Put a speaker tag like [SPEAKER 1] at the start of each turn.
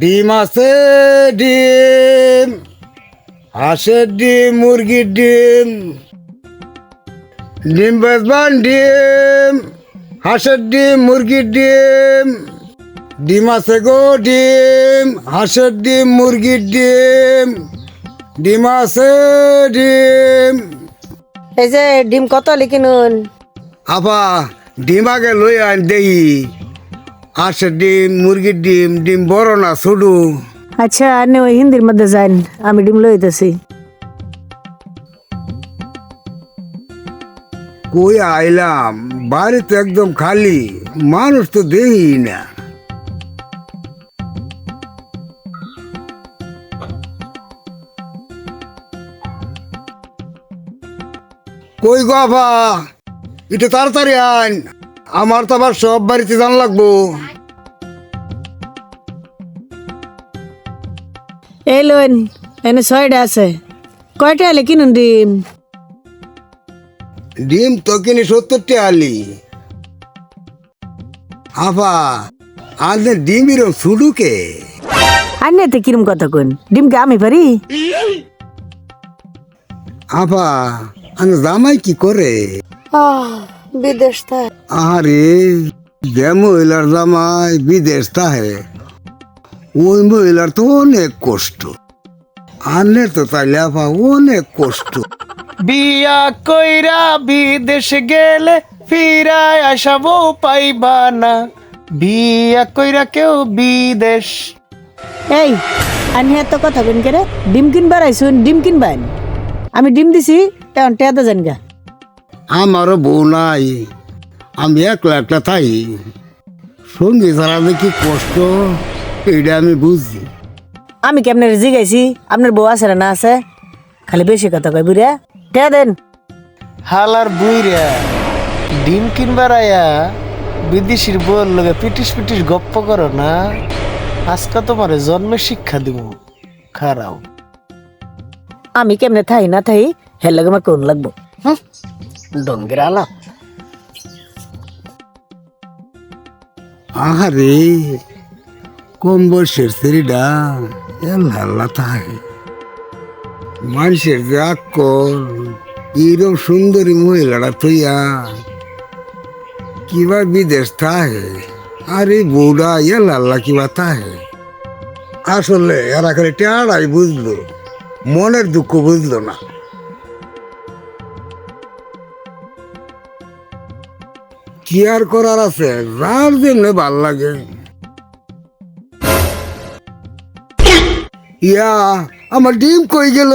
[SPEAKER 1] ডিম আছে ডিম। হাঁসের ডিম মুরগির ডিম। ডিম বেচবান ডিম। হাঁসের ডিম মুরগির ডিম। ডিম আছে গো ডিম। হাঁসের ডিম মুরগির ডিম। ডিম আছে ডিম।
[SPEAKER 2] এই যে ডিম কত লিখিনুন
[SPEAKER 1] আপা ডিম আগে লই আন দেই। হাঁসের ডিম মুরগির ডিম ডিম বড় না ছোটো।
[SPEAKER 2] আচ্ছা আপনি ওই হিন্দির মধ্যে যান আমি ডিম লইতেছি।
[SPEAKER 1] কই আইলাম? বাড়ি তো একদম খালি মানুষ তো দেখি না। কই গো আফা? একটু তাড়াতাড়ি আন আমার তো আবার সব বাড়িতে জান লাগবো।
[SPEAKER 2] এই লোন এনে ছয়টা আছে। কয়টা হলে কিনুন ডিম?
[SPEAKER 1] ডিম তো কিনে সত্তরটি আলি। আফা আনলে ডিম এরম শুডুকে
[SPEAKER 2] আন্যতে কিরম কথা কোন ডিমকে আমি পারি?
[SPEAKER 1] আফা আনে জামাই কি করে?
[SPEAKER 2] বিদেশ
[SPEAKER 1] আরে যে মহিলার জামাই বিদেশ তাহে। ওই মহিলার তো অনেক কষ্ট। আনলে তো তাইলে আপা অনেক কষ্ট।
[SPEAKER 3] বিয়া কইরা বিদেশ গেলে ফিরায় আসাবো পাইবা না। বিয়া কইরা কেউ বিদেশ।
[SPEAKER 2] এই আনি এত কথা কোন কেরে? ডিম কিনবার আইসুন ডিম কিনবান আমি ডিম দিছি তেমন টেয়াতে যান গা।
[SPEAKER 1] আমারও বউ নাই। আমি একলা একলা তাই সঙ্গী ছাড়া যে কি কষ্ট এটা আমি বুঝি
[SPEAKER 2] আমি কি আপনার জিগাইছি? আপনার বউ আছে না না আছে? খালি বেশি কথা কয় বুড়া টেয়া দেন।
[SPEAKER 3] হালার বুইরা ডিম কিনবার আয়া বিদেশির বউর লগে পিটিস পিটিস গপ্প করো না। আজকে তোমার জন্মে শিক্ষা দিব। খারাও।
[SPEAKER 2] আমি কেমনে থাই না থাই হের লাগে আমার কোন লাগবো। হুঁ, ডঙ্গের
[SPEAKER 1] আহারে কম বয়সের ছেলেটা এল্লা থাকে মানুষের যে আকল এরকম সুন্দরী মহিলাটা থইয়া কিবা বিদেশ থাকে আর বউটা এল্লা কিবা থাকে আসলে এরা খালি টেয়ারাই বুঝলো মনের দুঃখ বুঝলো না কি আর করার আছে? যার জন্য ভালো লাগে। ইয়া আমার ডিম কই গেল?